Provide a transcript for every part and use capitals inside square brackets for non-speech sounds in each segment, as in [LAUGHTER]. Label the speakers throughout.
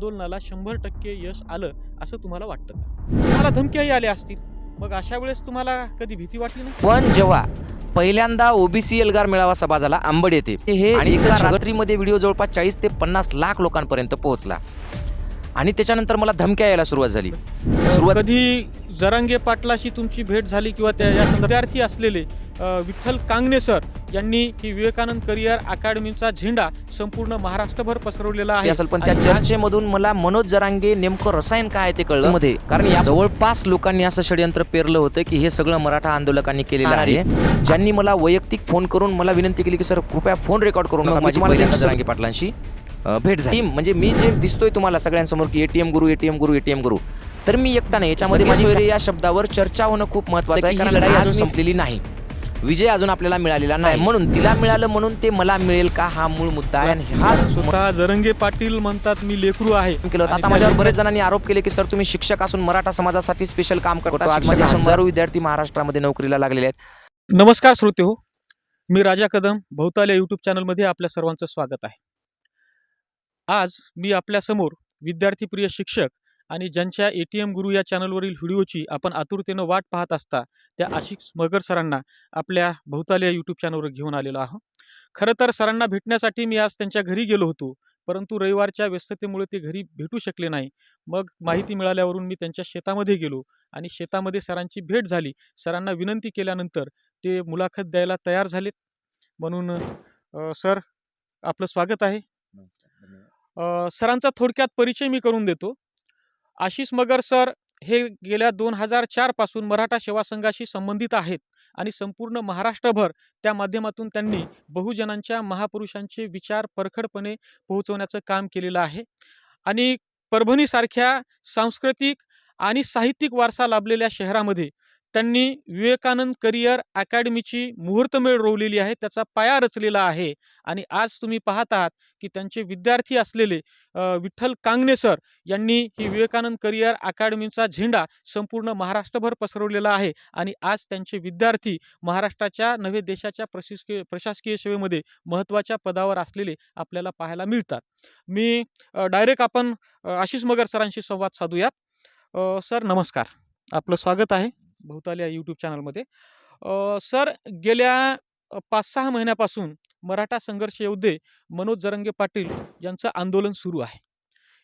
Speaker 1: आंदोलनाला शंभर टक्के यश आलं असं तुम्हाला वाटतं का? तुम्हाला धमक्याही आल्या असतील. मग अशा वेळेस तुम्हाला कधी भीती वाटली नाही?
Speaker 2: पण जेव्हा पहिल्यांदा ओबीसी एल्गार मेळावा सभा झाला आंबड येथे. हे आणि एका रात्रीमध्ये व्हिडिओ जवळपास चाळीस ते पन्नास लाख लोकांपर्यंत पोहोचला. आणि त्याच्यानंतर मला धमक्या यायला सुरुवात झाली. सुरुवात
Speaker 1: कधी जरांगे पाटलाशी तुमची भेट झाली किंवा त्या या विद्यार्थी असलेले विठ्ठल कांगणे सर यांनी ही विवेकानंद करिअर अकॅडमीचा झेंडा संपूर्ण महाराष्ट्रभर पसरवलेला आहे.
Speaker 2: असेल पण त्या चर्चेमधून मला मनोज जरांगे नेमकं रसायन काय आहे ते कळलं. मध्ये कारण या जवळपास लोकांनी असं षडयंत्र पेरलं होतं की हे सगळं मराठा आंदोलकांनी केलेलं आहे. ज्यांनी मला वैयक्तिक फोन करून मला विनंती केली की सर कृपया फोन रेकॉर्ड करून नका. माझी जरांगे पाटलांशी? भेट झाली. म्हणजे मी जे दिसतोय तुम्हाला सगळ्यांसमोर की एटीएम गुरु एटीएम गुरु एटीएम गुरु. तर मी एकटा नाही याच्यामध्ये माझी या शब्दावर चर्चा होणं खूप महत्वाचं आहे कारण लढाई अजून संपलेली नाही. विजय अजून आपल्याला मिळालेला नाही. म्हणून तिला मिळालं म्हणून ते मला मिळेल का हा मूळ मुद्दा आहे आणि हाच
Speaker 1: स्वतः जरंगे पाटील म्हणतात मी लेकरू आहे.
Speaker 2: केलं आता माझ्यावर बरेच जणांनी आरोप केले की सर तुम्ही शिक्षक असून मराठा समाजासाठी स्पेशल काम करतो. आज माझे हजारो विद्यार्थी महाराष्ट्रामध्ये नोकरीला लागलेले आहेत.
Speaker 1: नमस्कार श्रोते हो. मी राजा कदम भवताल या यूट्यूब चॅनलमध्ये आपल्या सर्वांचं स्वागत आहे. आज मी आपल्यासमोर विद्यार्थीप्रिय शिक्षक आणि ज्यांच्या ए टी एम गुरु या चॅनलवरील व्हिडिओची आपण आतुरतेनं वाट पाहत असता त्या आशिष मगर सरांना आपल्या भोवताली या यूट्यूब चॅनलवर घेऊन आलेलो आहोत. खरं तर सरांना भेटण्यासाठी मी आज त्यांच्या घरी गेलो होतो परंतु रविवारच्या व्यस्ततेमुळे ते घरी भेटू शकले नाही. मग माहिती मिळाल्यावरून मी त्यांच्या शेतामध्ये गेलो आणि शेतामध्ये सरांची भेट झाली. सरांना विनंती केल्यानंतर ते मुलाखत द्यायला तयार झालेत. म्हणून सर आपलं स्वागत आहे. सरांचा थोडक्यात परिचय मी करून देतो. आशिष मगर सर हे गेल्या दोन हजार चारपासून मराठा सेवा संघाशी संबंधित आहेत आणि संपूर्ण महाराष्ट्रभर त्या माध्यमातून त्यांनी बहुजनांच्या महापुरुषांचे विचार परखडपणे पोहोचवण्याचं काम केलेलं आहे. आणि परभणीसारख्या सांस्कृतिक आणि साहित्यिक वारसा लाभलेल्या शहरामध्ये त्यांनी विवेकानंद करिअर अकॅडमीची मुहूर्तमेळ रोवलेली आहे त्याचा पाया रचलेला आहे. आणि आज तुम्ही पाहत आहात की त्यांचे विद्यार्थी असलेले विठ्ठल कांगणे सर यांनी ही विवेकानंद करिअर अकॅडमीचा झेंडा संपूर्ण महाराष्ट्रभर पसरवलेला आहे. आणि आज त्यांचे विद्यार्थी महाराष्ट्राच्या नव्हे देशाच्या प्रशासकीय प्रशासकीय सेवेमध्ये महत्त्वाच्या पदावर असलेले आपल्याला पाहायला मिळतात. मी डायरेक्ट आपण आशिष मगर सरांशी संवाद साधूयात. सर नमस्कार. आपलं स्वागत आहे. भोवताली या यूट्यूब चॅनलमध्ये सर गेल्या पाच सहा महिन्यापासून मराठा संघर्ष योद्धे मनोज जरंगे पाटील यांचं आंदोलन सुरू आहे.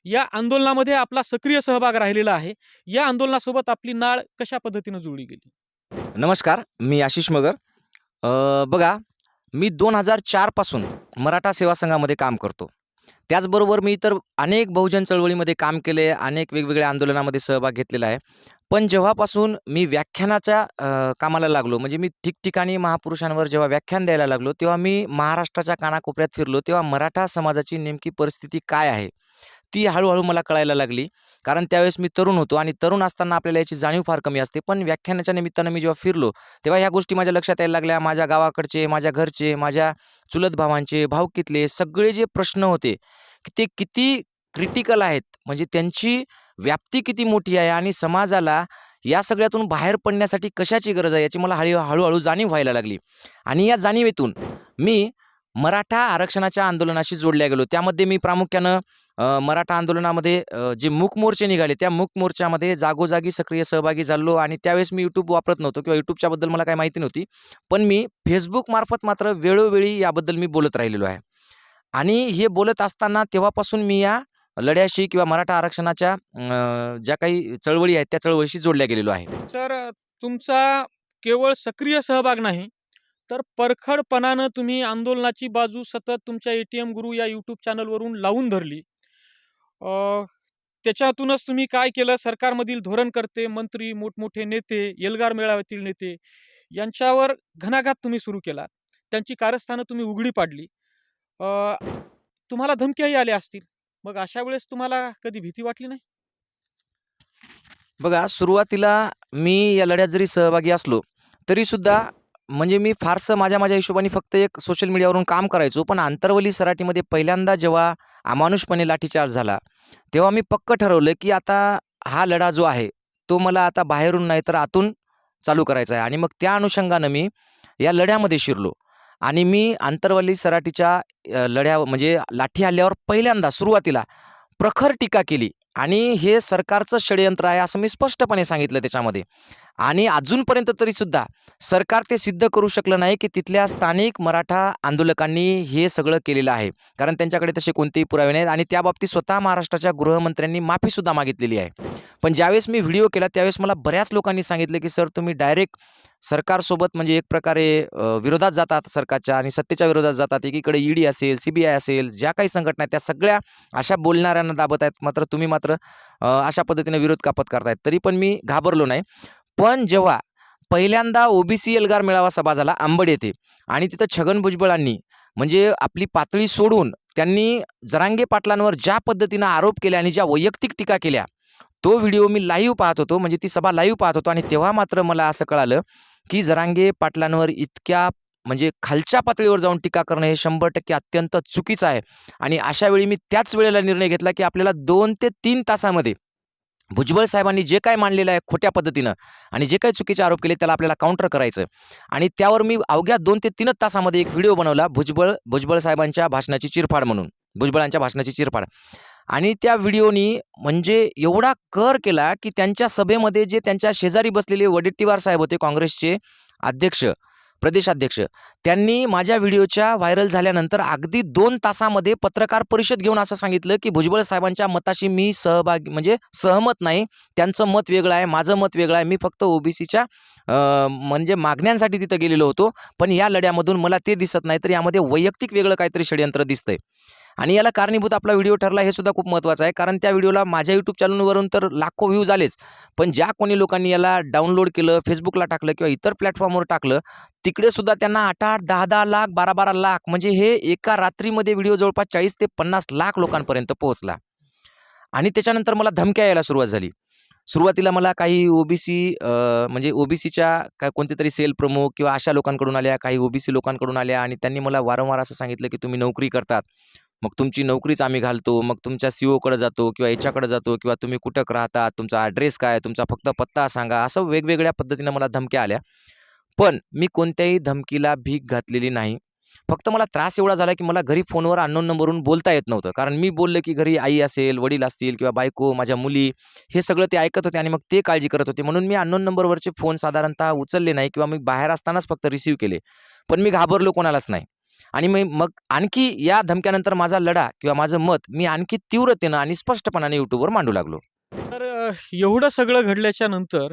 Speaker 1: या आंदोलनामध्ये आपला सक्रिय सहभाग राहिलेला आहे. या आंदोलनासोबत आपली नाळ कशा पद्धतीनं जुळली गेली?
Speaker 2: नमस्कार मी आशिष मगर. बघा मी दोन हजार चारपासून मराठा सेवा संघामध्ये काम करतो. त्याचबरोबर मी इतर अनेक बहुजन चळवळीमध्ये काम केले अनेक वेगवेगळ्या आंदोलनामध्ये सहभाग घेतलेला आहे. पण जेव्हापासून मी व्याख्यानाच्या कामाला लागलो म्हणजे मी ठिकठिकाणी महापुरुषांवर जेव्हा व्याख्यान द्यायला लागलो तेव्हा मी महाराष्ट्राच्या कानाकोपऱ्यात फिरलो तेव्हा मराठा समाजाची नेमकी परिस्थिती काय आहे ती हळूहळू मला कळायला लागली. कारण त्यावेळेस मी तरुण होतो आणि तरुण असताना आपल्याला याची जाणीव फार कमी असते. पण व्याख्यानाच्या निमित्तानं मी जेव्हा फिरलो तेव्हा ह्या गोष्टी माझ्या लक्षात यायला लागल्या. माझ्या गावाकडचे माझ्या घरचे माझ्या चुलत भावांचे भावकीतले सगळे जे प्रश्न होते की ते किती क्रिटिकल आहेत म्हणजे त्यांची व्याप्ती किती मोठी आहे आणि समाजाला या सगळ्यातून बाहेर पडण्यासाठी कशाची गरज आहे याची मला हळू हळूहळू जाणीव व्हायला लागली. आणि या जाणीवेतून मी मराठा आरक्षणाच्या आंदोलनाशी जोडल्या गेलो. त्यामध्ये मी प्रामुख्यानं मराठा आंदोलनामध्ये जे मूक मोर्चे निघाले त्या मूक मोर्चामध्ये जागोजागी सक्रिय सहभागी झालो आणि त्यावेळेस मी यूट्यूब वापरत नव्हतो किंवा यूट्यूबच्याबद्दल मला काही माहिती नव्हती. पण मी फेसबुक मार्फत मात्र वेळोवेळी याबद्दल मी बोलत राहिलेलो आहे. आणि हे बोलत असताना तेव्हापासून मी या लढ्याशी किंवा मराठा आरक्षणाच्या ज्या काही चळवळी आहेत त्या चळवळीशी जोडल्या गेलेलो आहे.
Speaker 1: सर तुमचा केवळ सक्रिय सहभाग नाही तर परखडपणानं तुम्ही आंदोलनाची बाजू सतत तुमच्या ए टी एम गुरु या यूट्यूब चॅनलवरून लावून धरली. त्याच्यातूनच तुम्ही काय केलं? सरकारमधील धोरणकर्ते मंत्री मोठमोठे नेते एल्गार मेळाव्यातील नेते यांच्यावर घणाघात तुम्ही सुरू केला. त्यांची कारस्थानं तुम्ही उघडी पाडली. तुम्हाला धमक्याही आल्या असतील. मग अशा वेळेस तुम्हाला कधी भीती वाटली नाही?
Speaker 2: बघा सुरुवातीला मी या लढ्यात जरी सहभागी असलो तरीसुद्धा म्हणजे मी फारसं माझ्या माझ्या हिशोबाने फक्त एक सोशल मीडियावरून काम करायचो. पण आंतरवली सराटीमध्ये पहिल्यांदा जेव्हा अमानुषपणे लाठीचार्ज झाला तेव्हा मी पक्क ठरवलं की आता हा लढा जो आहे तो मला आता बाहेरून नाही तर आतून चालू करायचा आहे. आणि मग त्या अनुषंगानं मी या लढ्यामध्ये शिरलो. आणि मी आंतरवली सराटीच्या लढ्या म्हणजे लाठी हल्ल्यावर पहिल्यांदा सुरुवातीला प्रखर टीका केली. आणि हे सरकारचं षडयंत्र आहे असं मी स्पष्टपणे सांगितलं त्याच्यामध्ये. आणि अजूनपर्यंत तरीसुद्धा सरकार ते सिद्ध करू शकलं नाही की तिथल्या स्थानिक मराठा आंदोलकांनी हे सगळं केलेलं आहे. कारण त्यांच्याकडे तसे कोणतेही पुरावे नाहीत आणि त्याबाबतीत स्वतः महाराष्ट्राच्या गृहमंत्र्यांनी माफीसुद्धा मागितलेली आहे. पण ज्यावेळेस मी व्हिडिओ केला त्यावेळेस मला बऱ्याच लोकांनी सांगितलं की सर तुम्ही डायरेक्ट सरकारसोबत म्हणजे एक प्रकारे विरोधात जातात सरकारच्या आणि सत्तेच्या विरोधात जातात. एकीकडे ईडी असेल सी बी आय असेल ज्या काही संघटना आहेत त्या सगळ्या अशा बोलणाऱ्यांना दाबत आहेत. मात्र तुम्ही मात्र अशा पद्धतीने विरोध कापत करतायत. तरी पण मी घाबरलो नाही. पण जेव्हा पहिल्यांदा ओबीसी एल्गार मेळावा सभा झाला आंबड येथे. आणि तिथं छगन भुजबळांनी म्हणजे आपली पातळी सोडून त्यांनी जरांगे पाटलांवर ज्या पद्धतीनं आरोप केले आणि ज्या वैयक्तिक टीका केल्या तो व्हिडिओ मी लाईव्ह पाहत होतो. म्हणजे ती सभा लाईव्ह पाहत होतो आणि तेव्हा मात्र मला असं कळालं की जरांगे पाटलांवर इतक्या म्हणजे खालच्या पातळीवर जाऊन टीका करणं हे शंभर टक्के अत्यंत चुकीचं आहे. आणि अशा वेळी मी त्याच वेळेला निर्णय घेतला की आपल्याला दोन ते तीन तासामध्ये भुजबळ साहेबांनी जे काय मांडलेलं आहे खोट्या पद्धतीनं आणि जे काही चुकीचे आरोप केले त्याला आपल्याला काउंटर करायचं आणि त्यावर मी अवघ्या दोन ते तीनच तासामध्ये एक व्हिडिओ बनवला भुजबळ भुजबळ साहेबांच्या भाषणाची चिरफाड म्हणून भुजबळांच्या भाषणाची चिरफाड. आणि त्या व्हिडिओनी म्हणजे एवढा कर केला की त्यांच्या सभेमध्ये जे त्यांच्या शेजारी बसलेले वडेट्टीवार साहेब होते काँग्रेसचे अध्यक्ष प्रदेशाध्यक्ष. त्यांनी माझ्या व्हिडिओच्या व्हायरल झाल्यानंतर अगदी दोन तासामध्ये पत्रकार परिषद घेऊन असं सांगितलं की भुजबळ साहेबांच्या मताशी मी सहभागी म्हणजे सहमत नाही. त्यांचं मत वेगळं आहे माझं मत वेगळं आहे. मी फक्त ओबीसीच्या म्हणजे मागण्यांसाठी तिथं गेलेलो होतो. पण या लढ्यामधून मला ते दिसत नाही तर यामध्ये वैयक्तिक वेगळं काहीतरी षडयंत्र दिसतंय. आणि याला कारणीभूत आपला व्हिडिओ ठरला हे सुद्धा खूप महत्त्वाचं आहे. कारण त्या व्हिडिओला माझ्या यूट्यूब चॅनलवरून तर लाखो व्ह्यूज आलेच. पण ज्या कोणी लोकांनी याला डाउनलोड केलं फेसबुकला टाकलं किंवा इतर प्लॅटफॉर्मवर टाकलं तिकडे सुद्धा त्यांना आठ आठ दहा दहा लाख बारा बारा लाख म्हणजे हे एका रात्रीमध्ये व्हिडिओ जवळपास चाळीस ते पन्नास लाख लोकांपर्यंत पोहोचला. आणि त्याच्यानंतर मला धमक्या यायला सुरुवात झाली. सुरुवातीला मला काही ओबीसी म्हणजे ओबीसीच्या काय कोणत्या तरी सेल प्रमुख किंवा अशा लोकांकडून आल्या काही ओबीसी लोकांकडून आल्या आणि त्यांनी मला वारंवार असं सांगितलं की तुम्ही नोकरी करतात. मग तुमची नोकरीच आम्ही घालतो मग तुमच्या सी ओकडे जातो किंवा याच्याकडे जातो किंवा तुम्ही कुठं राहता तुमचा ॲड्रेस काय तुमचा फक्त पत्ता सांगा असं वेगवेगळ्या पद्धतीनं मला धमक्या आल्या. पण मी कोणत्याही धमकीला भीक घातलेली नाही. फक्त मला त्रास एवढा झाला की मला घरी फोनवर अननोन नंबरवरून बोलता येत नव्हतं. कारण मी बोललं की घरी आई असेल वडील असतील किंवा बायको माझ्या मुली हे सगळं ते ऐकत होते आणि मग ते काळजी करत होते. म्हणून मी अननोन नंबरवरचे फोन साधारणतः उचलले नाही किंवा मी बाहेर असतानाच फक्त रिसीव्ह केले. पण मी घाबरलो कोणालाच नाही. आणि मी मग आणखी या धमक्यानंतर माझा लढा किंवा माझं मत मी आणखी तीव्रतेनं आणि स्पष्टपणाने यूट्यूबवर मांडू लागलो.
Speaker 1: तर एवढं सगळं घडल्याच्या नंतर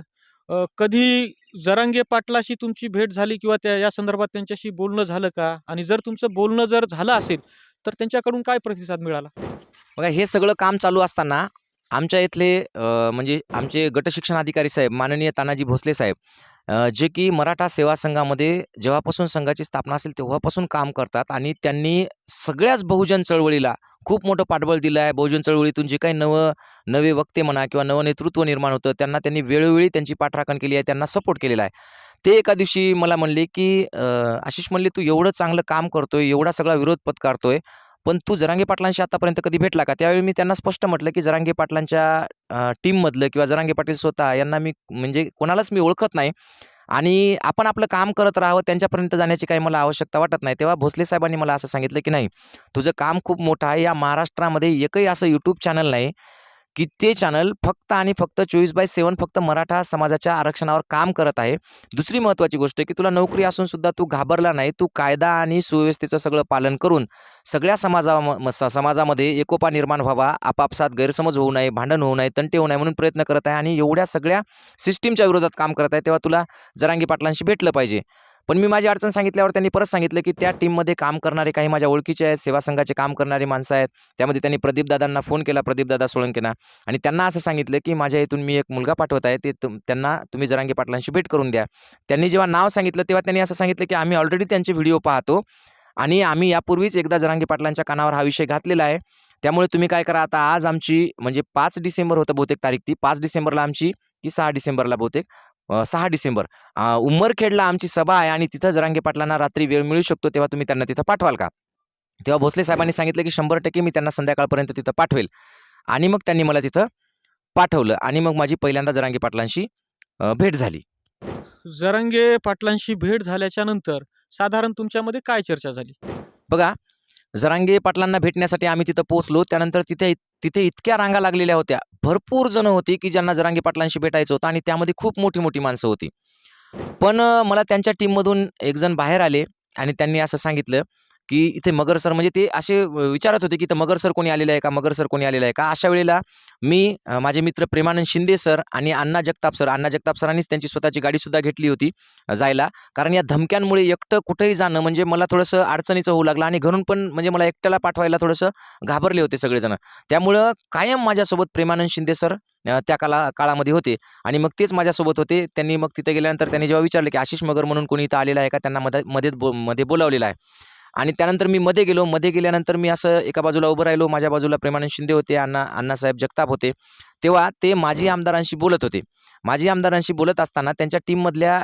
Speaker 1: कधी जरांगे पाटलाशी तुमची भेट झाली किंवा त्या या संदर्भात त्यांच्याशी बोलणं झालं का? आणि जर तुमचं बोलणं जर झालं असेल तर त्यांच्याकडून काय प्रतिसाद मिळाला?
Speaker 2: बघा हे सगळं काम चालू असताना आमच्या इथले म्हणजे आमचे गटशिक्षण अधिकारी साहेब माननीय तानाजी भोसले साहेब जे की मराठा सेवा संघामध्ये जेव्हापासून संघाची स्थापना असेल तेव्हापासून काम करतात आणि त्यांनी सगळ्याच बहुजन चळवळीला खूप मोठं पाठबळ दिलं आहे. बहुजन चळवळीतून जे काही नवं नवे वक्ते म्हणा किंवा नवं नेतृत्व निर्माण होतं त्यांना त्यांनी वेळोवेळी त्यांची पाठराखण केली आहे त्यांना सपोर्ट केलेला आहे. ते एका दिवशी मला म्हणले की आशिष म्हणले तू एवढं चांगलं काम करतोय एवढा सगळा विरोध पत्कारतोय पण तू जरांगे पाटलांशी आतापर्यंत कधी भेटला का? त्यावेळी मी त्यांना स्पष्ट म्हटलं की जरांगे पाटलांच्या टीममधलं किंवा जरांगे पाटील स्वतः यांना मी म्हणजे कोणालाच मी ओळखत नाही आणि आपण आपलं काम करत राहावं त्यांच्यापर्यंत जाण्याची काही मला आवश्यकता वाटत नाही. तेव्हा भोसले साहेबांनी मला असं सांगितलं की नाही तुझं काम खूप मोठं आहे. या महाराष्ट्रामध्ये एकही असं यूट्यूब चॅनल नाही की ते चॅनल फक्त आणि फक्त चोवीस बाय सेवन फक्त मराठा समाजाच्या आरक्षणावर काम करत आहे. दुसरी महत्त्वाची गोष्ट की तुला नोकरी असून सुद्धा तू घाबरला नाही तू कायदा आणि सुव्यवस्थेचं सगळं पालन करून सगळ्या समाजा म- स- समाजामध्ये एकोपा निर्माण व्हावा आपापसात गैरसमज होऊ नये भांडण होऊ नये तंटे होऊ नये म्हणून प्रयत्न करत आहे आणि एवढ्या सगळ्या सिस्टीमच्या विरोधात काम करत आहे तेव्हा तुला जरांगी पाटलांशी भेटलं पाहिजे. पण मी माझी अडचण सांगितल्यावर त्यांनी परत सांगितलं की त्या टीममध्ये काम करणारे काही माझ्या ओळखीचे आहेत सेवा संघाचे काम करणारी माणसं आहेत. त्यामध्ये त्यांनी प्रदीपदादांना फोन केला प्रदीपदादा सोळंकेना. आणि त्यांना असं सांगितलं की माझ्या इथून मी एक मुलगा पाठवत आहे ते त्यांना तुम्ही जरांगी पाटलांशी भेट करून द्या. त्यांनी जेव्हा नाव सांगितलं तेव्हा त्यांनी असं सांगितलं की आम्ही ऑलरेडी त्यांचे व्हिडिओ पाहतो आणि आम्ही यापूर्वीच एकदा जरांगी पाटलांच्या कानावर हा विषय घातलेला आहे. त्यामुळे तुम्ही काय करा आता आज आमची म्हणजे पाच डिसेंबर होतं बहुतेक तारीख ती पाच डिसेंबरला आमची की सहा डिसेंबरला बहुतेक. सहा डिसेंबर. उमरखेडला आमची सभा आहे आणि तिथं जरांगे पाटलांना रात्री वेळ मिळू शकतो तेव्हा तुम्ही त्यांना तिथं पाठवाल का? तेव्हा भोसले साहेबांनी सांगितलं की शंभर टक्के मी त्यांना संध्याकाळपर्यंत तिथं पाठवेल. आणि मग त्यांनी मला तिथं पाठवलं आणि मग माझी पहिल्यांदा जरांगे पाटलांशी भेट झाली.
Speaker 1: जरांगे पाटलांशी भेट झाल्याच्यानंतर साधारण तुमच्यामध्ये काय चर्चा झाली?
Speaker 2: बघा जरांगे पाटलांना भेटण्यासाठी आम्ही तिथं पोहोचलो. त्यानंतर तिथे तिथे इतक्या रांगा लागलेल्या होत्या. भरपूर जण होती की ज्यांना जरांगे पाटलांशी भेटायचं होतं आणि त्यामध्ये खूप मोठी मोठी माणसं होती. पण मला त्यांच्या टीममधून एक जण बाहेर आले आणि त्यांनी असं सांगितलं की इथे मगर सर म्हणजे ते असे विचारत होते की इथं मगर सर कोणी आलेलं आहे का मगर सर कोणी आलेलं आहे का? अशा वेळेला मी माझे मित्र प्रेमानंद शिंदे सर आणि अण्णा जगताप सर अण्णा जगताप सरांनीच त्यांची स्वतःची गाडीसुद्धा घेतली होती जायला. कारण या धमक्यांमुळे एकटं कुठेही जाणं म्हणजे मला थोडंसं अडचणीचं होऊ लागलं आणि घरून पण म्हणजे मला एकट्याला पाठवायला थोडंसं घाबरले होते सगळेजण. त्यामुळं कायम माझ्यासोबत प्रेमानंद शिंदे सर त्या काला काळामध्ये होते आणि मग तेच माझ्यासोबत होते. त्यांनी मग तिथे गेल्यानंतर त्यांनी जेव्हा विचारलं की आशिष मगर म्हणून कोणी इथं आलेला आहे का? त्यांना मध्ये मध्ये बो मध्ये बोलावलेलं आहे. आणि त्यानंतर मी मध्ये गेलो. मध्ये गेल्यानंतर मी असं एका बाजूला उभं राहिलो. माझ्या बाजूला प्रेमानंद शिंदे होते अण्णा अण्णासाहेब जगताप होते. तेव्हा ते माजी आमदारांशी बोलत होते. माजी आमदारांशी बोलत असताना त्यांच्या टीममधल्या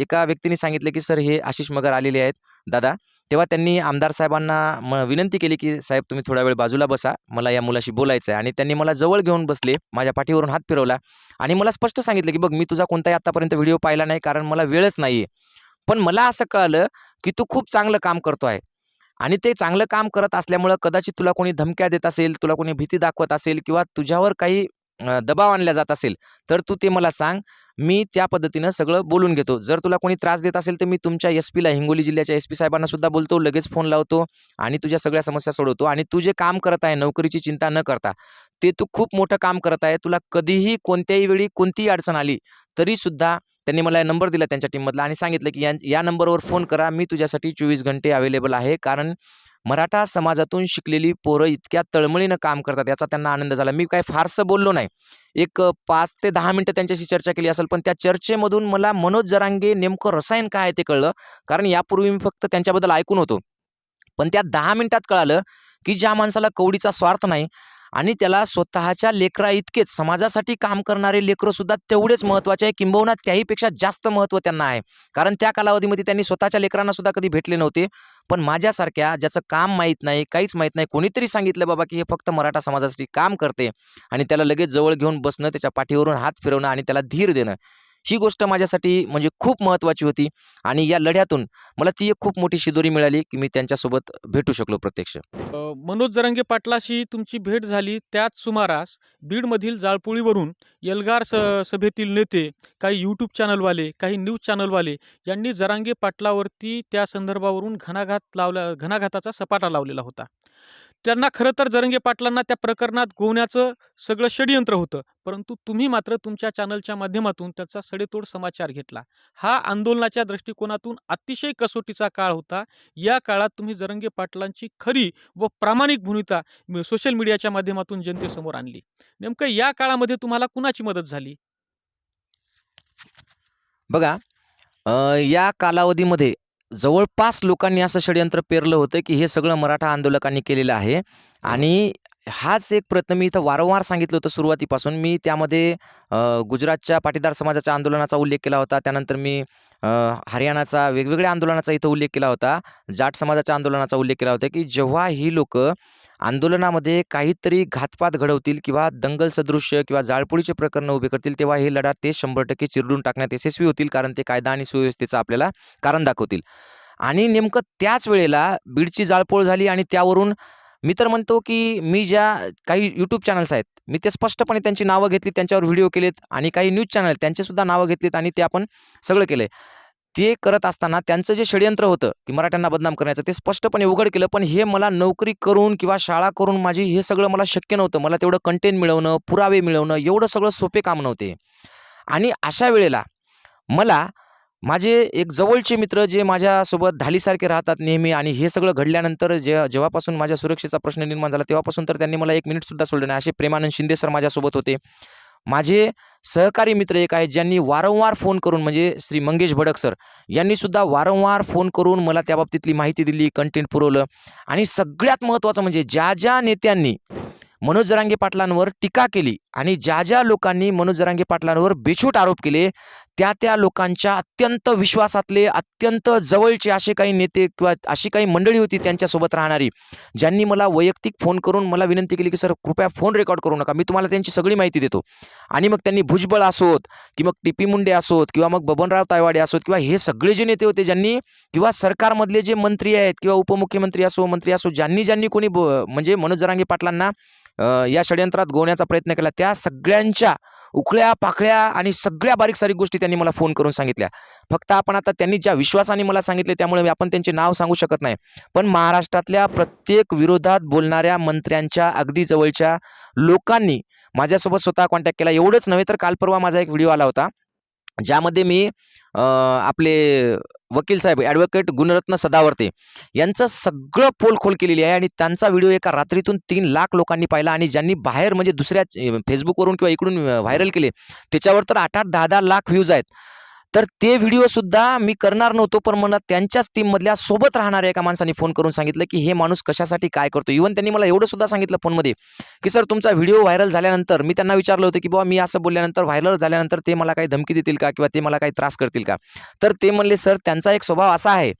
Speaker 2: एका व्यक्तीने सांगितले की सर हे आशिष मगर आलेले आहेत दादा. तेव्हा त्यांनी आमदार साहेबांना म विनंती केली की साहेब तुम्ही थोडा वेळ बाजूला बसा. मला या मुलाशी बोलायचं आहे आणि त्यांनी मला जवळ घेऊन बसले. माझ्या पाठीवरून हात फिरवला. आणि मला स्पष्ट सांगितलं की बघ मी तुझा कोणताही आत्तापर्यंत व्हिडिओ पाहिला नाही कारण मला वेळच नाही पण मला असं कळालं की तू खूप चांगलं काम करतो आहे. आणि ते चांगलं काम करत असल्यामुळं कदाचित तुला कोणी धमक्या देत असेल तुला कोणी भीती दाखवत असेल किंवा तुझ्यावर काही दबाव आणला जात असेल तर तू ते मला सांग. मी त्या पद्धतीनं सगळं बोलून घेतो. जर तुला कोणी त्रास देत असेल तर मी तुमच्या एस पीला हिंगोली जिल्ह्याच्या एस पी साहेबांना सुद्धा बोलतो लगेच फोन लावतो आणि तुझ्या सगळ्या समस्या सोडवतो. आणि तू जे काम करत आहे नोकरीची चिंता न करता ते तू खूप मोठं काम करत आहे. तुला कधीही कोणत्याही वेळी कोणतीही अडचण आली तरीसुद्धा त्यांनी मला नंबर दिला त्यांच्या टीममधला आणि सांगितलं की या या नंबरवर फोन करा मी तुझ्यासाठी चोवीस घंटे अवेलेबल आहे. कारण मराठा समाजातून शिकलेली पोरं इतक्या तळमळीनं काम करतात याचा त्यांना आनंद झाला. मी काय फारसं बोललो नाही. एक पाच ते दहा मिनटं त्यांच्याशी चर्चा केली असेल पण त्या चर्चेमधून मला मनोज जरांगे नेमकं रसायन काय आहे ते कळलं. कारण यापूर्वी मी फक्त त्यांच्याबद्दल ऐकून होतो. पण त्या दहा मिनिटात कळालं की ज्या माणसाला कवडीचा स्वार्थ नाही आणि त्याला स्वतःच्या लेकरा इतकेच समाजासाठी काम करणारे लेकरं सुद्धा तेवढेच महत्त्वाचे आहे. किंबहुना त्याहीपेक्षा जास्त महत्त्व त्यांना आहे. कारण त्या कालावधीमध्ये त्यांनी स्वतःच्या लेकरांना सुद्धा कधी भेटले नव्हते. पण माझ्यासारख्या ज्याचं काम माहीत नाही काहीच माहीत नाही कोणीतरी सांगितलं बाबा की हे फक्त मराठा समाजासाठी काम करते. आणि त्याला लगेच जवळ घेऊन बसणं त्याच्या पाठीवरून हात फिरवणं आणि त्याला धीर देणं. ही गोष्ट माझ्यासाठी म्हणजे खूप महत्त्वाची होती. आणि या लढ्यातून मला ती एक खूप मोठी शिदोरी मिळाली की मी त्यांच्यासोबत भेटू शकलो प्रत्यक्ष.
Speaker 1: मनोज जरंगे पाटलाशी तुमची भेट झाली. त्याच सुमारास बीडमधील जाळपोळीवरून एल्गार स सभेतील नेते काही यूट्यूब चॅनलवाले काही न्यूज चॅनलवाले यांनी जरांगे पाटलावरती त्या संदर्भावरून घणाघात लावला घणाघाताचा सपाटा लावलेला होता. त्यांना खरं तर जरंगे पाटलांना त्या प्रकरणात गोवण्याचं सगळं षडयंत्र होतं. परंतु तुम्ही मात्र तुमच्या चॅनलच्या माध्यमातून त्याचा सडेतोड समाचार घेतला. हा आंदोलनाच्या दृष्टिकोनातून अतिशय कसोटीचा काळ होता. या काळात तुम्ही जरंगे पाटलांची खरी व प्रामाणिक भूमिका सोशल मीडियाच्या माध्यमातून जनतेसमोर आणली. नेमकं या काळामध्ये तुम्हाला कुणाची मदत झाली?
Speaker 2: बघा या कालावधीमध्ये जवळपास लोकांनी असं षडयंत्र पेरलं होतं की हे सगळं मराठा आंदोलकांनी केलेलं आहे. आणि हाच एक प्रयत्न मी इथं वारंवार सांगितलं होतं सुरुवातीपासून. मी त्यामध्ये गुजरातच्या पाटीदार समाजाच्या आंदोलनाचा उल्लेख केला होता. त्यानंतर मी हरियाणाचा वेगवेगळ्या आंदोलनाचा इथं उल्लेख केला होता. जाट समाजाच्या आंदोलनाचा उल्लेख केला होता की जेव्हा ही लोक आंदोलनामध्ये काहीतरी घातपात घडवतील किंवा दंगल सदृश्य किंवा जाळपोळीचे प्रकरण उभे करतील तेव्हा हे लढा ते शंभर टक्के चिरडून टाकण्यात यशस्वी होतील कारण ते कायदा आणि सुव्यवस्थेचं आपल्याला कारण दाखवतील. आणि नेमकं त्याच वेळेला बीडची जाळपोळ झाली आणि त्यावरून मी तर म्हणतो की मी ज्या काही यूट्यूब चॅनल्स आहेत मी ते स्पष्टपणे त्यांची नावं घेतली त्यांच्यावर व्हिडिओ केलेत आणि काही न्यूज चॅनल त्यांचेसुद्धा नावं घेतलीत आणि ते आपण सगळं केलं आहे ते करत असताना त्यांचं जे षडयंत्र होतं की मराठ्यांना बदनाम करण्याचं ते स्पष्टपणे उघड केलं. पण हे मला नोकरी करून किंवा शाळा करून माझी हे सगळं मला शक्य नव्हतं. मला तेवढं कंटेंट मिळवणं पुरावे मिळवणं एवढं सगळं सोपे काम नव्हते. आणि अशा वेळेला मला माझे एक जवळचे मित्र जे माझ्यासोबत ढालीसारखे राहतात नेहमी आणि हे सगळं घडल्यानंतर जे जेव्हापासून माझ्या सुरक्षेचा प्रश्न निर्माण झाला तेव्हापासून तर त्यांनी मला एक मिनिटसुद्धा सोडलं नाही. असे प्रेमानंद शिंदे सर माझ्यासोबत होते. माझे सहकारी मित्र एक आहेत ज्यांनी वारंवार फोन करून म्हणजे श्री मंगेश भडक सर यांनी सुद्धा वारंवार फोन करून मला त्याबाबतीतली माहिती दिली कंटेंट पुरवलं. आणि सगळ्यात महत्त्वाचं म्हणजे ज्या ज्या नेत्यांनी मनोज जरांगे पाटलांवर टीका केली आणि ज्या ज्या लोकांनी मनोज जरांगे पाटलांवर बेछूट आरोप केले त्या त्या लोकांच्या अत्यंत विश्वासातले अत्यंत जवळचे असे काही नेते किंवा अशी काही मंडळी होती त्यांच्यासोबत राहणारी ज्यांनी मला वैयक्तिक फोन करून मला विनंती केली की सर कृपया फोन रेकॉर्ड करू नका. मी तुम्हाला त्यांची सगळी माहिती देतो. आणि मग त्यांनी भुजबळ असोत की मग टी पी मुंडे असोत किंवा मग बबनराव तायवाडे असोत किंवा हे सगळे जे नेते होते ज्यांनी किंवा सरकारमधले जे मंत्री आहेत किंवा उपमुख्यमंत्री असो मंत्री असो ज्यांनी ज्यांनी कोणी ब म्हणजे मनोज जरांगे पाटलांना या षडयंत्रात गोवण्याचा प्रयत्न केला त्या सगळ्यांच्या उकळ्या पाकळ्या आणि सगळ्या बारीक सारीक गोष्टी त्यांनी मला फोन करून सांगितल्या. फक्त आपण आता त्यांनी ज्या विश्वासाने मला सांगितले त्यामुळे मी आपण त्यांचे नाव सांगू शकत नाही. पण महाराष्ट्रातल्या प्रत्येक विरोधात बोलणाऱ्या मंत्र्यांच्या अगदी जवळच्या लोकांनी माझ्यासोबत स्वतः कॉन्टॅक्ट केला. एवढंच नव्हे तर काल परवा माझा एक व्हिडिओ आला होता. ज्यामध्ये मी आपले वकील साहेब ॲडव्होकेट गुणरत्न सदावर्ते यांचं सगळं पोलखोल केलेली आहे आणि त्यांचा व्हिडिओ एका रात्रीतून तीन लाख लोकांनी पाहिला आणि ज्यांनी बाहेर म्हणजे दुसऱ्या फेसबुकवरून किंवा इकडून व्हायरल केले त्याच्यावर तर आठ आठ दहा दहा लाख व्ह्यूज आहेत. तर ते व्हिडिओ सुद्धा मी करणार नव्हतो पण मला त्यांच्याच टीममधल्या सोबत राहणाऱ्या एका माणसाने फोन करून सांगितलं की हे माणूस कशासाठी काय करतो इव्हन त्यांनी मला एवढं सुद्धा सांगितलं फोनमध्ये की सर तुमचा व्हिडिओ व्हायरल झाल्यानंतर मी त्यांना विचारलं होतं की बाबा मी असं बोलल्यानंतर व्हायरल झाल्यानंतर ते मला काही धमकी देतील का? किंवा ते मला काही त्रास करतील का? तर ते म्हणले सर त्यांचा एक स्वभाव असा आहे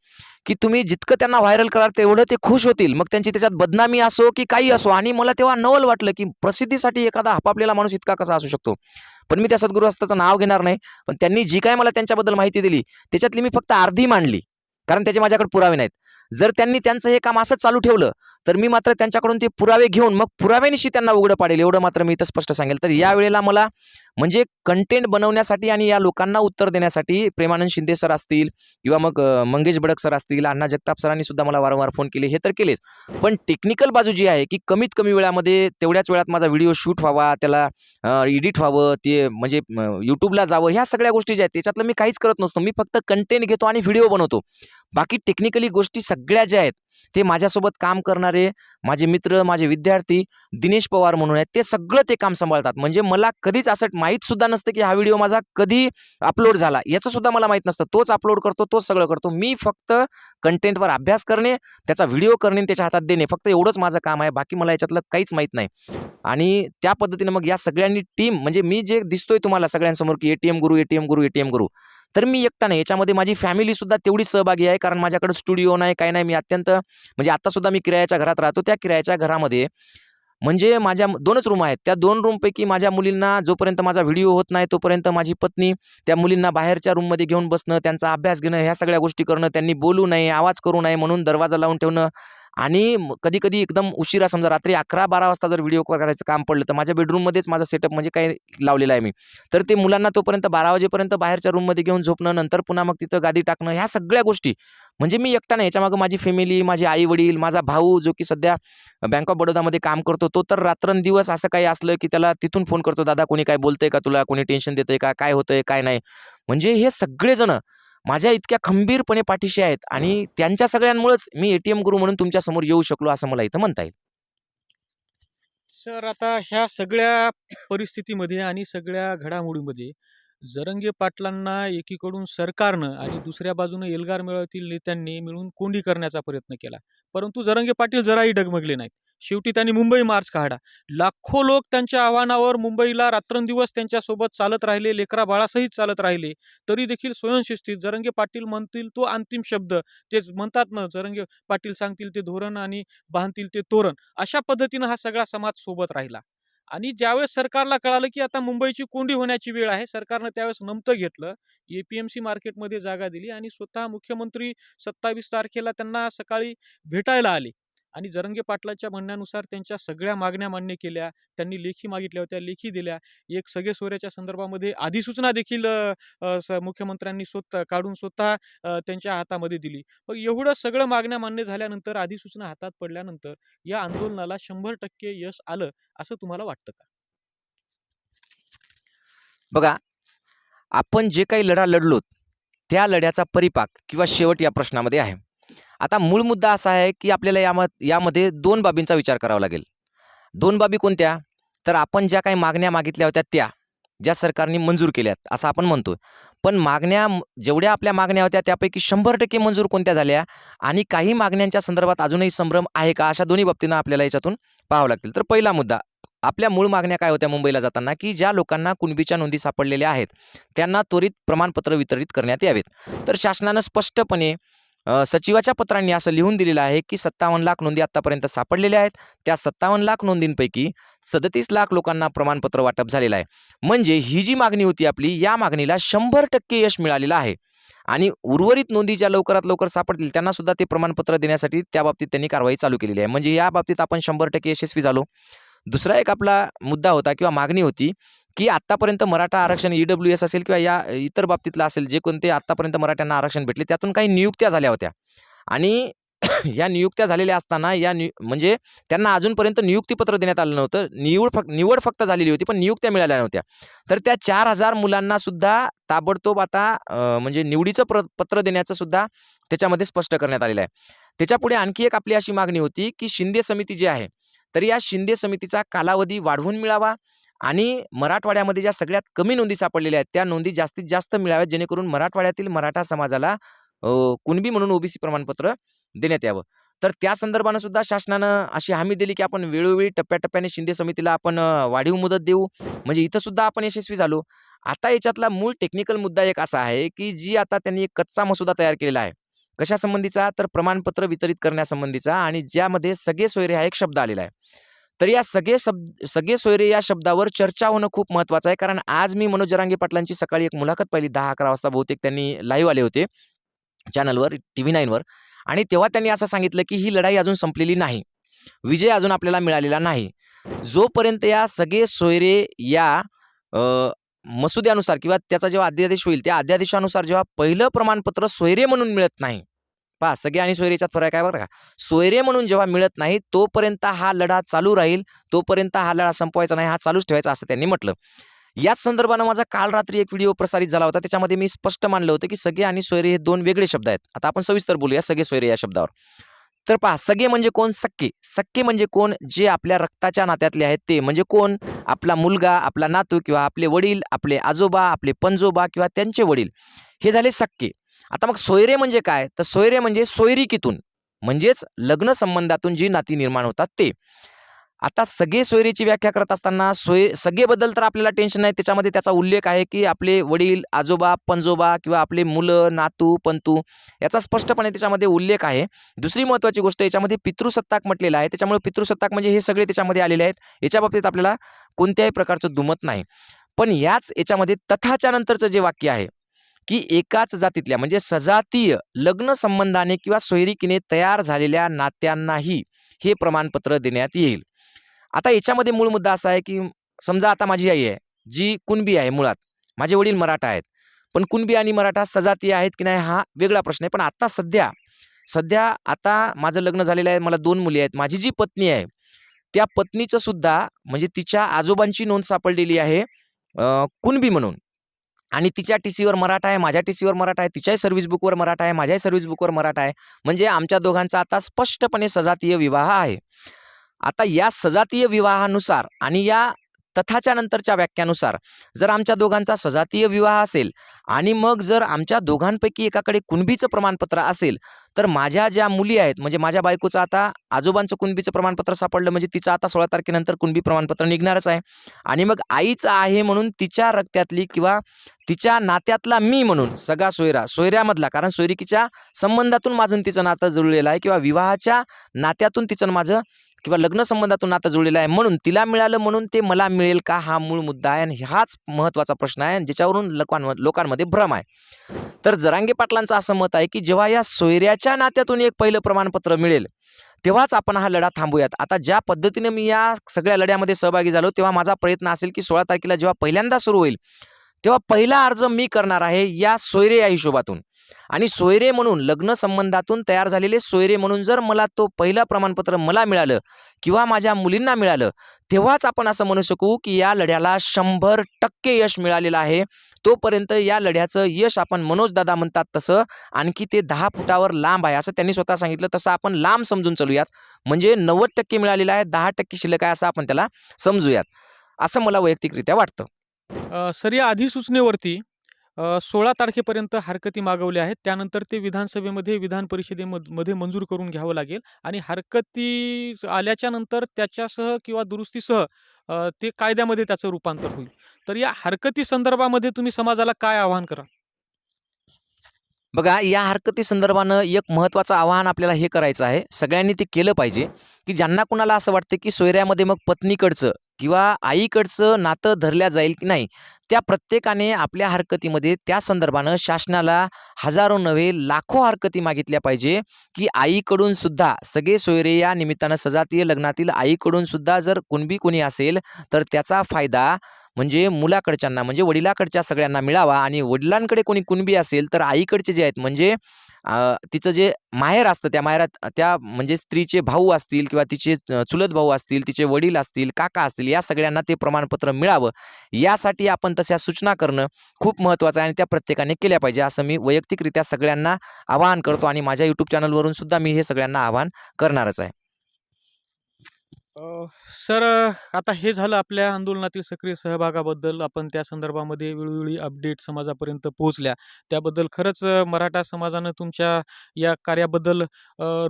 Speaker 2: की तुम्ही जितकं त्यांना व्हायरल कराल तेवढं ते खुश होतील. मग त्यांची त्याच्यात बदनामी असो की काही असो. आणि मला तेव्हा नवल वाटलं की प्रसिद्धीसाठी एखादा हपापलेला माणूस इतका कसा असू शकतो. पण मी त्या सद्गुरू असताचं नाव घेणार नाही. पण त्यांनी जी काय मला त्यांच्याबद्दल माहिती दिली त्याच्यातली मी फक्त अर्धी मांडली. कारण त्याचे माझ्याकडे पुरावे नाहीत. जर त्यांनी त्यांचं हे काम असंच चालू ठेवलं तर मी मात्र त्यांच्याकडून ते पुरावे घेऊन मग पुराव्यानिशी त्यांना उघडं पाडेल. एवढं मात्र मी इथं स्पष्ट सांगेल. तर या वेळेला मला म्हणजे कंटेंट बनवण्यासाठी आणि या लोकांना उत्तर देण्यासाठी प्रेमानंद शिंदे सर असतील किंवा मग मंगेश बडक सर असतील अण्णा जगताप सरांनी सुद्धा मला वारंवार फोन केले. हे तर केलेच. पण टेक्निकल बाजू जी आहे की कमीत कमी वेळामध्ये तेवढ्याच वेळात माझा व्हिडिओ शूट व्हावा त्याला एडिट व्हावं ते म्हणजे यूट्यूबला जावं ह्या सगळ्या गोष्टी ज्या आहेत त्याच्यातलं मी काहीच करत नसतो. मी फक्त कंटेंट घेतो आणि व्हिडिओ बनवतो. बाकी टेक्निकली गोष्टी सगळ्या ज्या आहेत ते माझ्यासोबत काम करणारे माझे मित्र माझे विद्यार्थी दिनेश पवार म्हणून आहेत ते सगळं ते काम सांभाळतात. म्हणजे मला कधीच असं माहीत सुद्धा नसतं की हा व्हिडिओ माझा कधी अपलोड झाला. याचं सुद्धा मला माहीत नसतं. तोच अपलोड करतो तोच सगळं करतो. मी फक्त कंटेंटवर अभ्यास करणे त्याचा व्हिडिओ करणे त्याच्या हातात देणे. फक्त एवढंच माझं काम आहे. बाकी मला याच्यातलं काहीच माहीत नाही. आणि त्या पद्धतीने मग या सगळ्यांनी टीम म्हणजे मी जे दिसतोय तुम्हाला सगळ्यांसमोर की एटीएम गुरु एटीएम गुरु एटीएम गुरु. तर मी एकटा नाही. याच्यामध्ये माझी फॅमिली सुद्धा तेवढीच सहभागी आहे. कारण माझ्याकडे स्टुडिओ नाही काही नाही. मी अत्यंत म्हणजे आता सुद्धा मी किरायाच्या घरात राहतो. त्या किरायाच्या घरामध्ये म्हणजे माझ्या दोनच रूम आहेत. त्या दोन रूमपैकी माझ्या मुलींना जोपर्यंत माझा व्हिडिओ होत नाही तोपर्यंत माझी पत्नी त्या मुलींना बाहेरच्या रूममध्ये घेऊन बसणं त्यांचा अभ्यास घेणं ह्या सगळ्या गोष्टी करणं त्यांनी बोलू नये आवाज करू नये म्हणून दरवाजा लावून ठेवणं आणि कधी कधी एकदम उशिरा समजा रात्री अकरा बारा वाजता जर व्हिडिओ करायचं काम पडलं तर माझ्या बेडरूममध्येच माझा सेटअप म्हणजे काही लावलेला आहे मी. तर ते मुलांना तोपर्यंत बारा वाजेपर्यंत बाहेरच्या रूममध्ये घेऊन झोपणं नंतर पुन्हा मग तिथं गादी टाकणं ह्या सगळ्या गोष्टी. म्हणजे मी एकटा नाही याच्यामागं माझी फॅमिली माझे आई वडील माझा भाऊ जो की सध्या बँक ऑफ बडोदामध्ये काम करतो तो तर रात्रंदिवस असं काही असलं की त्याला तिथून फोन करतो दादा कोणी काय बोलतंय का तुला? कोणी टेन्शन देतंय का? काय होतंय? काय नाही? म्हणजे हे सगळेजण माझ्या इतक्या खंबीरपणे पाठीशी आहेत आणि त्यांच्या सगळ्यांमुळेच मी एटीएम गुरु म्हणून तुमच्यासमोर येऊ शकलो असं मला इथं म्हणता येईल.
Speaker 1: सर आता ह्या सगळ्या परिस्थितीमध्ये आणि सगळ्या घडामोडीमध्ये जरंगे पाटलांना एकीकडून सरकारनं आणि दुसऱ्या बाजूनं एल्गार मेळातील नेत्यांनी मिळून कोंडी करण्याचा प्रयत्न केला. परंतु जरंगे पाटील जराही डगमगले नाहीत. शेवटी त्यांनी मुंबई मार्च काढा. लाखो लोक त्यांच्या आव्हानावर मुंबईला रात्रंदिवस त्यांच्यासोबत चालत राहिले लेकरा बाळासहित चालत राहिले. तरी देखील स्वयंशिस्तीत जरंगे पाटील म्हणतील तो अंतिम शब्द. ते म्हणतात ना जरंगे पाटील सांगतील ते धोरण आणि बांधतील ते तोरण. अशा पद्धतीनं हा सगळा समाज सोबत राहिला. आणि ज्यावेळेस सरकारला कळालं की आता मुंबईची कोंडी होण्याची वेळ आहे सरकारनं त्यावेळेस नमतं घेतलं. एपीएमसी मार्केटमध्ये जागा दिली आणि स्वतः मुख्यमंत्री सत्तावीस तारखेला त्यांना सकाळी भेटायला आले. आणि जरंगे पाटलाच्या म्हणण्यानुसार त्यांच्या सगळ्या मागण्या मान्य केल्या. त्यांनी लेखी मागितल्या होत्या लेखी दिल्या. एक सगळे सोयऱ्याच्या संदर्भामध्ये अधिसूचना देखील स- मुख्यमंत्र्यांनी स्वतः काढून स्वतः त्यांच्या हातामध्ये दिली. मग एवढं सगळं मागण्या मान्य झाल्यानंतर अधिसूचना हातात पडल्यानंतर या आंदोलनाला शंभर टक्के यश आलं असं तुम्हाला वाटतं का?
Speaker 2: बघा आपण जे काही लढा लढलो त्या लढ्याचा परिपाक किंवा शेवट या प्रश्नामध्ये आहे. आता मूळ मुद्दा असा आहे की आपल्याला याम यामध्ये दोन बाबींचा विचार करावा लागेल. दोन बाबी कोणत्या? तर आपण ज्या काही मागण्या मागितल्या होत्या त्या ज्या सरकारने मंजूर केल्यात असं आपण म्हणतो पण मागण्या जेवढ्या आपल्या मागण्या होत्या त्यापैकी शंभर टक्के मंजूर कोणत्या झाल्या आणि काही मागण्यांच्या संदर्भात अजूनही संभ्रम आहे का अशा दोन्ही बाबतींना आपल्याला याच्यातून पाहावं लागतील. तर पहिला मुद्दा आपल्या मूळ मागण्या काय होत्या मुंबईला जाताना की ज्या लोकांना कुणबीच्या नोंदी सापडलेल्या आहेत त्यांना त्वरित प्रमाणपत्र वितरित करण्यात यावेत. तर शासनानं स्पष्टपणे सचिवाच्या पत्रांनी असं लिहून दिलेलं आहे की सत्तावन्न लाख नोंदी आत्तापर्यंत सापडलेल्या आहेत. त्या सत्तावन्न लाख नोंदींपैकी सदतीस लाख लोकांना प्रमाणपत्र वाटप झालेलं आहे. म्हणजे ही जी मागणी होती आपली या मागणीला शंभर टक्के यश मिळालेलं आहे. आणि उर्वरित नोंदी ज्या लवकरात लवकर सापडतील त्यांना सुद्धा ते प्रमाणपत्र देण्यासाठी त्या बाबतीत त्यांनी कारवाई चालू केलेली आहे. म्हणजे या बाबतीत आपण शंभर टक्के यशस्वी झालो. दुसरा एक आपला मुद्दा होता किंवा मागणी होती की आत्तापर्यंत मराठा आरक्षण ई डब्ल्यू एस असेल किंवा या इतर बाबतीतलं असेल जे कोणते आत्तापर्यंत मराठ्यांना आरक्षण भेटले त्यातून काही नियुक्त्या झाल्या होत्या. आणि [CLEARS THROAT] या नियुक्त्या झालेल्या असताना या नि म्हणजे त्यांना अजूनपर्यंत नियुक्तीपत्र देण्यात आलं नव्हतं. निवड फक्त निवड फक्त झालेली होती पण नियुक्त्या मिळाल्या नव्हत्या. तर त्या चार हजार मुलांना सुद्धा ताबडतोब आता म्हणजे निवडीचं प्र पत्र देण्याचं सुद्धा त्याच्यामध्ये स्पष्ट करण्यात आलेलं आहे. त्याच्यापुढे आणखी एक आपली अशी मागणी होती की शिंदे समिती जी आहे तर या शिंदे समितीचा कालावधी वाढवून मिळावा आणि मराठवाड्यामध्ये ज्या सगळ्यात कमी नोंदी सापडलेल्या आहेत त्या नोंदी जास्तीत जास्त मिळाव्यात जेणेकरून मराठवाड्यातील मराठा समाजाला कुणबी म्हणून ओबीसी प्रमाणपत्र देण्यात यावं. तर त्या संदर्भानं सुद्धा शासनानं अशी हमी दिली की आपण वेळोवेळी टप्प्याटप्प्याने शिंदे समितीला आपण वाढीव मुदत देऊ. म्हणजे इथं सुद्धा आपण यशस्वी झालो. आता याच्यातला मूळ टेक्निकल मुद्दा एक असा आहे की जी आता त्यांनी एक कच्चा मसुदा तयार केलेला आहे. कशासंबंधीचा? तर प्रमाणपत्र वितरित करण्यासंबंधीचा आणि ज्यामध्ये सगळे सोयरे हा एक शब्द आलेला आहे. तर या सगळे शब्द सगळे सोयरे या शब्दावर चर्चा होणं खूप महत्त्वाचं आहे. कारण आज मी मनोज जरांगे पाटलांची सकाळी एक मुलाखत पाहिली दहा अकरा वाजता बहुतेक त्यांनी लाईव्ह आले होते चॅनलवर टी व्ही नाईनवर आणि तेव्हा त्यांनी असं सांगितलं की ही लढाई अजून संपलेली नाही. विजय अजून आपल्याला मिळालेला नाही. जोपर्यंत या सगळे सोयरे या मसुद्यानुसार किंवा त्याचा जेव्हा अध्यादेश होईल त्या अध्यादेशानुसार जेव्हा पहिलं प्रमाणपत्र सोयरे म्हणून मिळत नाही पहा सगळे आणि सोयरेच्यात फरक आहे बरं का. सोयरे म्हणून जेव्हा मिळत नाही तोपर्यंत हा लढा चालू राहील तोपर्यंत हा लढा संपवायचा नाही हा चालूच ठेवायचा असं त्यांनी म्हटलं. याच संदर्भानं माझा काल रात्री एक व्हिडिओ प्रसारित झाला होता त्याच्यामध्ये मी स्पष्ट मानलं होतं की सगळे आणि सोयरे हे दोन वेगळे शब्द आहेत. आता आपण सविस्तर बोलूया सगळे सोयरे या शब्दावर. तर पहा सगळे म्हणजे कोण? सक्के. सक्के म्हणजे कोण? जे आपल्या रक्ताच्या नात्यातले आहेत ते. म्हणजे कोण? आपला मुलगा आपला नातू किंवा आपले वडील आपले आजोबा आपले पंजोबा किंवा त्यांचे वडील. हे झाले सक्के. आता मग सोयरे म्हणजे काय? तर सोयरे म्हणजे सोयरिकीतून म्हणजेच लग्न संबंधातून जी नाती निर्माण होतात ते. आता सगळे सोयरीची व्याख्या करत असताना सोय सगळेबद्दल तर आपल्याला टेन्शन नाही. त्याच्यामध्ये त्याचा उल्लेख आहे की आपले वडील आजोबा पंजोबा किंवा आपले मुलं नातू पंतू याचा स्पष्टपणे त्याच्यामध्ये उल्लेख आहे. दुसरी महत्त्वाची गोष्ट याच्यामध्ये पितृसत्ताक म्हटलेलं आहे. त्याच्यामुळे पितृसत्ताक म्हणजे हे सगळे त्याच्यामध्ये आलेले आहेत. याच्या बाबतीत आपल्याला कोणत्याही प्रकारचं दुमत नाही. पण याच याच्यामध्ये तथाच्या नंतरचं जे वाक्य आहे की एकाच जातीतल्या म्हणजे सजातीय लग्न संबंधाने किंवा सोयरिकीने तयार झालेल्या नात्यांनाही हे प्रमाणपत्र देण्यात येईल. आता याच्यामध्ये मूळ मुद्दा असा आहे की समजा आता माझी आई आहे जी कुणबी आहे मुळात माझे वडील मराठा आहेत. पण कुणबी आणि मराठा सजातीय आहेत की नाही हा वेगळा प्रश्न आहे. पण आता सध्या सध्या आता माझं लग्न झालेलं आहे मला दोन मुली आहेत. माझी जी पत्नी आहे त्या पत्नीचं सुद्धा म्हणजे तिच्या आजोबांची नोंद सापडलेली आहे कुणबी म्हणून. आणि तिच्या टी सीवर मराठा आहे माझ्या टी सीवर मराठा आहे तिच्याही सर्व्हिस बुकवर मराठा आहे माझ्याही सर्व्हिस बुकवर मराठा आहे. म्हणजे आमच्या दोघांचा आता स्पष्टपणे सजातीय विवाह आहे. आता या सजातीय विवाहानुसार आणि या तथाच्या नंतरच्या व्याख्यानुसार जर आमच्या दोघांचा सजातीय विवाह असेल आणि मग जर आमच्या दोघांपैकी एकाकडे कुणबीचं प्रमाणपत्र असेल तर माझ्या ज्या मुली आहेत म्हणजे माझ्या बायकोचं आता आजोबांचं कुणबीचं प्रमाणपत्र सापडलं म्हणजे तिचं आता सोळा तारखेनंतर कुणबी प्रमाणपत्र निघणारच आहे. आणि मग आईचं आहे म्हणून तिच्या रक्त्यातली किंवा तिच्या नात्यातला मी म्हणून सगळा सोयरा सोयऱ्यामधला कारण सोयरिकीच्या संबंधातून माझं तिचं नातं जुळलेलं आहे किंवा विवाहाच्या नात्यातून तिचं माझं किंवा लग्नसंबंधातून नातं जुळलेलं आहे म्हणून तिला मिळालं म्हणून ते मला मिळेल का हा मूळ मुद्दा आहे आणि हाच महत्त्वाचा प्रश्न आहे ज्याच्यावरून लोकांम लोकांमध्ये भ्रम आहे. तर जरांगे पाटलांचं असं मत आहे की जेव्हा या सोयऱ्याच्या नात्यातून एक पहिलं प्रमाणपत्र मिळेल तेव्हाच आपण हा लढा थांबूयात. आता ज्या पद्धतीने मी या सगळ्या लढ्यामध्ये सहभागी झालो तेव्हा माझा प्रयत्न असेल की सोळा तारखेला जेव्हा पहिल्यांदा सुरू होईल तेव्हा पहिला अर्ज मी करणार आहे या सोयरे या हिशोबातून. आणि सोयरे म्हणून लग्न संबंधातून तयार झालेले सोयरे म्हणून जर मला तो पहिलं प्रमाणपत्र मला मिळालं किंवा माझ्या मुलींना मिळालं तेव्हाच आपण असं म्हणू शकू की या लढ्याला शंभर टक्के यश मिळालेलं आहे. तोपर्यंत या लढ्याचं यश आपण मनोजदादा म्हणतात तसं आणखी ते दहा फुटावर लांब आहे असं त्यांनी स्वतः सांगितलं तसं आपण लांब समजून चालूयात. म्हणजे नव्वद टक्के मिळालेलं आहे दहा टक्के शिल्लक आहे असं आपण त्याला समजूयात. असं मला वैयक्तिकरित्या वाटतं.
Speaker 1: सर या अधिसूचनेवरती सोळा तारखेपर्यंत हरकती मागवल्या आहेत. त्यानंतर ते विधानसभेमध्ये विधान परिषदेमध्ये मंजूर करून घ्यावं लागेल आणि हरकती आल्याच्यानंतर त्याच्यासह किंवा दुरुस्तीसह ते कायद्यामध्ये त्याचं रूपांतर होईल. तर या हरकती संदर्भामध्ये तुम्ही समाजाला काय आवाहन करा
Speaker 2: बघा या हरकती संदर्भानं एक महत्त्वाचं आवाहन आपल्याला हे करायचं आहे. सगळ्यांनी ते केलं पाहिजे की ज्यांना कुणाला असं वाटतं की सोयऱ्यामध्ये मग पत्नीकडचं किंवा आईकडचं नातं धरल्या जाईल की नाही त्या प्रत्येकाने आपल्या हरकतीमध्ये त्या संदर्भानं शासनाला हजारो नव्हे लाखो हरकती मागितल्या पाहिजे की आईकडून सुद्धा सगळे सोयरे या निमित्तानं सजातीय लग्नातील आईकडून सुद्धा जर कुणबी कोणी असेल तर त्याचा फायदा म्हणजे मुलाकडच्यांना म्हणजे वडिलाकडच्या सगळ्यांना मिळावा आणि वडिलांकडे कोणी कुणबी असेल तर आईकडचे जे आहेत म्हणजे तिचं जे माहेर असतं त्या माहेरात त्या म्हणजे स्त्रीचे भाऊ असतील किंवा तिचे चुलत भाऊ असतील तिचे वडील असतील काका असतील या सगळ्यांना ते प्रमाणपत्र मिळावं. यासाठी आपण तशा सूचना करणं खूप महत्त्वाचं आहे आणि त्या प्रत्येकाने केल्या पाहिजे. असं मी वैयक्तिकरित्या सगळ्यांना आवाहन करतो आणि माझ्या यूट्यूब चॅनलवरून सुद्धा मी हे सगळ्यांना आवाहन करणारच आहे.
Speaker 1: सर आता हे झालं आपल्या आंदोलनातील सक्रिय सहभागाबद्दल आपण त्या संदर्भामध्ये वेळोवेळी अपडेट समाजापर्यंत पोहोचल्या. त्याबद्दल खरंच मराठा समाजानं तुमच्या या कार्याबद्दल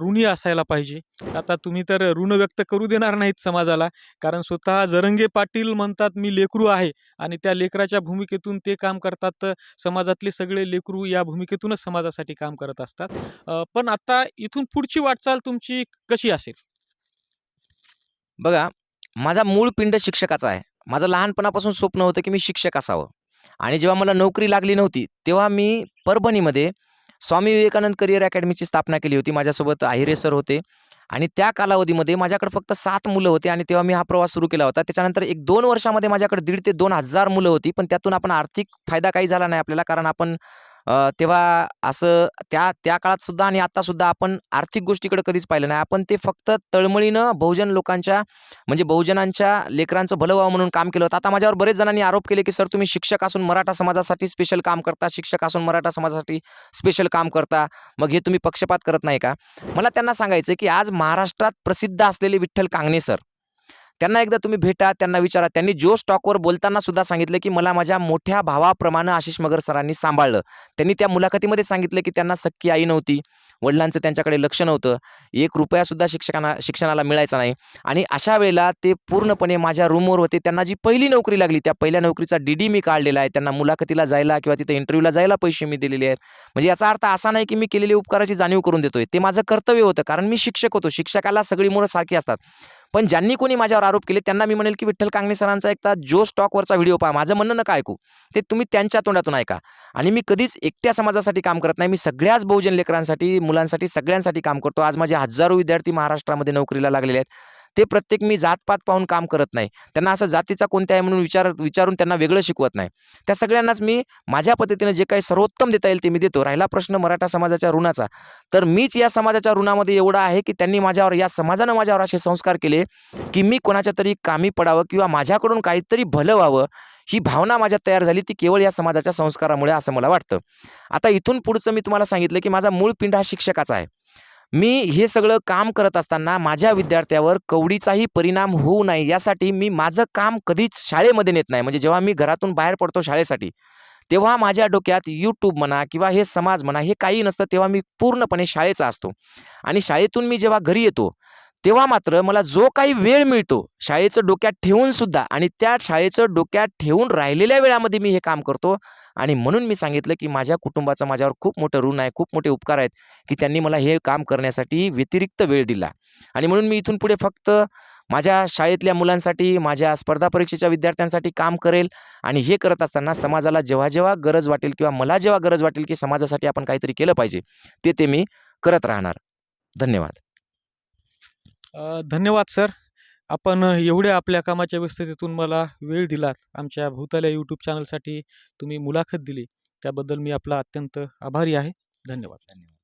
Speaker 1: ऋणी असायला पाहिजे. आता तुम्ही तर ऋण व्यक्त करू देणार नाहीत समाजाला कारण स्वतः जरंगे पाटील म्हणतात मी लेकरू आहे. आणि त्या लेकराच्या भूमिकेतून ते काम करतात तर समाजातले सगळे लेकरू या भूमिकेतूनच समाजासाठी काम करत असतात. पण आता इथून पुढची वाटचाल तुमची कशी असेल?
Speaker 2: बघा माझा मूळ पिंड शिक्षकाचा आहे. माझं लहानपणापासून स्वप्न होतं की मी शिक्षक असावं. आणि जेव्हा मला नोकरी लागली नव्हती तेव्हा मी परभणीमध्ये स्वामी विवेकानंद करिअर अकॅडमीची स्थापना केली होती. माझ्यासोबत आहिरे सर होते. आणि त्या कालावधीमध्ये माझ्याकडे फक्त सात मुलं होती आणि तेव्हा मी हा प्रवास सुरू केला होता. त्याच्यानंतर एक दोन वर्षामध्ये माझ्याकडे दीड ते दोन हजार मुलं होती. पण त्यातून आपण आर्थिक फायदा काही झाला नाही आपल्याला कारण आपण तेव्हा असं त्या त्या काळात सुद्धा आणि आत्तासुद्धा आपण आर्थिक गोष्टीकडे कधीच पाहिलं नाही. आपण ते फक्त तळमळीनं बहुजन लोकांच्या म्हणजे बहुजनांच्या लेकरांचं भलं व्हावं म्हणून काम केलं होतं. आता माझ्यावर बरेच जणांनी आरोप केले की सर तुम्ही शिक्षक असून मराठा समाजासाठी स्पेशल काम करता शिक्षक असून मराठा समाजासाठी स्पेशल काम करता. मग हे तुम्ही पक्षपात करत नाही का? मला त्यांना सांगायचं की आज महाराष्ट्रात प्रसिद्ध असलेले विठ्ठल कांगणे सर त्यांना एकदा तुम्ही भेटा त्यांना विचारा. त्यांनी जो स्टॉकवर बोलताना सुद्धा सांगितलं की मला माझ्या मोठ्या भावाप्रमाणे आशिष मगर सरांनी सांभाळलं. त्यांनी त्या मुलाखतीमध्ये सांगितलं की त्यांना सक्की आई नव्हती. वडिलांचं त्यांच्याकडे लक्ष नव्हतं. एक रुपयासुद्धा शिक्षकांना शिक्षणाला मिळायचा नाही. आणि अशा वेळेला ते पूर्णपणे माझ्या रूमवर होते. त्यांना जी पहिली नोकरी लागली त्या पहिल्या नोकरीचा डी डी मी काढलेला आहे. त्यांना मुलाखतीला जायला किंवा तिथे इंटरव्ह्यूला जायला पैसे मी दिलेले आहेत. म्हणजे याचा अर्थ असा नाही की मी केलेली उपकाराची जाणीव करून देतोय. ते माझं कर्तव्य होतं. कारण मी शिक्षक होतो. शिक्षकाला सगळी मुलं सारखी असतात. पण ज्यांनी कोणी माझ्यावर आरोप केले त्यांना मी म्हणेल की विठ्ठल कांगणे सरांचा एकदा जो स्टॉकवरचा व्हिडिओ पहा माझं म्हणणं नका ऐकू. ते तुम्ही त्यांच्या तोंडातून ऐका. आणि मी कधीच एकट्या समाजासाठी काम करत नाही. मी सगळ्याच बहुजन लेकरांसाठी मुलांसाठी सगळ्यांसाठी काम करतो. आज माझे हजारो विद्यार्थी महाराष्ट्रामध्ये नोकरीला लागलेले आहेत. ते प्रत्येक मी जातपात पाहून काम करत नाही. त्यांना असं जातीचा कोणत्या आहे म्हणून विचार विचारून त्यांना वेगळं शिकवत नाही. त्या सगळ्यांनाच मी माझ्या पद्धतीनं जे काही सर्वोत्तम देता येईल ते मी देतो. राहिला प्रश्न मराठा समाजाच्या ऋणाचा. तर मीच या समाजाच्या ऋणामध्ये एवढा आहे की त्यांनी माझ्यावर या समाजानं माझ्यावर असे संस्कार केले की मी कोणाच्या तरी कामी पडावं किंवा माझ्याकडून काहीतरी भलं व्हावं ही भावना माझ्यात तयार झाली. ती केवळ या समाजाच्या संस्कारामुळे असं मला वाटतं. आता इथून पुढचं मी तुम्हाला सांगितलं की माझा मूळ पिंड हा शिक्षकाचा आहे. मी हे सगळं काम करत असताना माझ्या विद्यार्थ्यावर कवडीचाही परिणाम होऊ नये यासाठी मी माझं काम कधीच शाळेमध्ये नेत नाही. म्हणजे जेव्हा मी घरातून बाहेर पडतो शाळेसाठी तेव्हा माझ्या डोक्यात यूट्यूब म्हणा किंवा हे समाज म्हणा हे काही नसतं तेव्हा मी पूर्णपणे शाळेचा असतो. आणि शाळेतून मी जेव्हा घरी येतो तेव्हा मात्र मला जो काही वेळ मिळतो शाळेचं डोक्यात ठेवून सुद्धा आणि त्या शाळेचं डोक्यात ठेवून राहिलेल्या वेळामध्ये मी हे काम करतो. आणि म्हणून मी सांगितलं की माझ्या कुटुंबाचं माझ्यावर खूप मोठं ऋण आहे खूप मोठे उपकार आहेत की त्यांनी मला हे काम करण्यासाठी व्यतिरिक्त वेळ दिला. आणि म्हणून मी इथून पुढे फक्त माझ्या शाळेतल्या मुलांसाठी माझ्या स्पर्धा परीक्षेच्या विद्यार्थ्यांसाठी काम करेल आणि हे करत असताना समाजाला जेव्हा जेव्हा गरज वाटेल किंवा मला जेव्हा गरज वाटेल की समाजासाठी आपण काहीतरी केलं पाहिजे ते ते मी करत राहणार. धन्यवाद.
Speaker 1: धन्यवाद सर. आपण एवढ्या आपल्या कामाच्या व्यस्ततेतून मला वेळ दिलात. आमच्या भूताल्या यूट्यूब चॅनलसाठी तुम्ही मुलाखत दिली. त्याबद्दल मी आपला अत्यंत आभारी आहे. धन्यवाद.
Speaker 2: धन्यवाद.